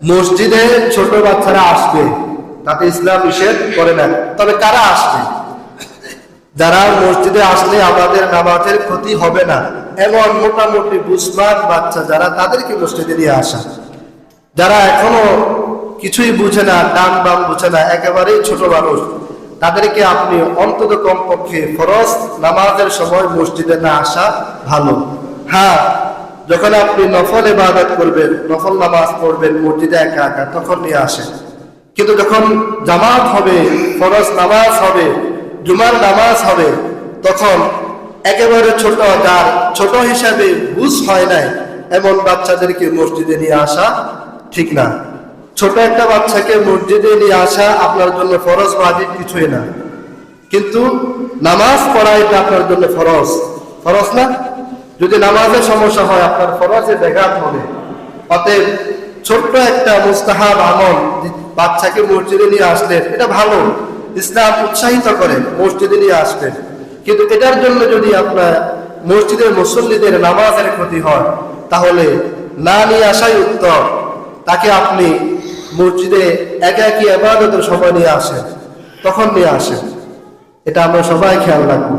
মসজিদে ছোট বাচ্চারা আসবে, তাতে ইসলাম নিষেধ করে না। তবে কারা আসবে? যারা মসজিদে আসলে আমাদের নামাজের ক্ষতি হবে না, এমন মোটামুটি বুঝবান বাচ্চা যারা, তাদেরকে মসজিদে নিয়ে আসা। যারা এখনও কিছুই বুঝে না ডান বাম বুঝে না, একেবারেই ছোট মানুষ, তাদেরকে আপনি অন্তত কমপক্ষে ফরজ নামাজের সময় মসজিদে না আসা ভালো। হ্যাঁ যখন আপনি নফল ইবাদত করবেন, নফল নামাজ পড়বেন, মসজিদে একা একা, তখন নিয়ে আসেন। কিন্তু যখন জামাত হবে, ফরজ নামাজ হবে, জুমার নামাজ হবে, তখন একেবারে ছোট, যার ছোট হিসাবে বুঝ হয় নাই, এমন বাচ্চাদেরকে মসজিদে নিয়ে আসা ঠিক না। ছোট একটা বাচ্চাকে মসজিদে নিয়ে আসা আপনার জন্য ফরজ বাজিব কিছুই না। কিন্তু নামাজ পড়া এটা আপনার জন্য ফরজ। ফরজ না? যদি নামাজের সমস্যা হয়, আপনার ফরজে ব্যাঘাত হবে। অতএব ছোট্ট একটা মুস্তাহাব আমল বাচ্চাকে মসজিদে নিয়ে আসলেন এটা ভালো। ইসলাম উৎসাহিত করে মসজিদে নিয়ে আসবেন কিন্তু এটার জন্য যদি আপনার মসজিদের মুসল্লিদের নামাজের ক্ষতি হয়, তাহলে না নিয়ে আসাই উত্তর তাকে আপনি মসজিদে একা একই আবাদতের সময় নিয়ে আসেন, তখন নিয়ে আসেন। এটা আমরা সবাই খেয়াল রাখব।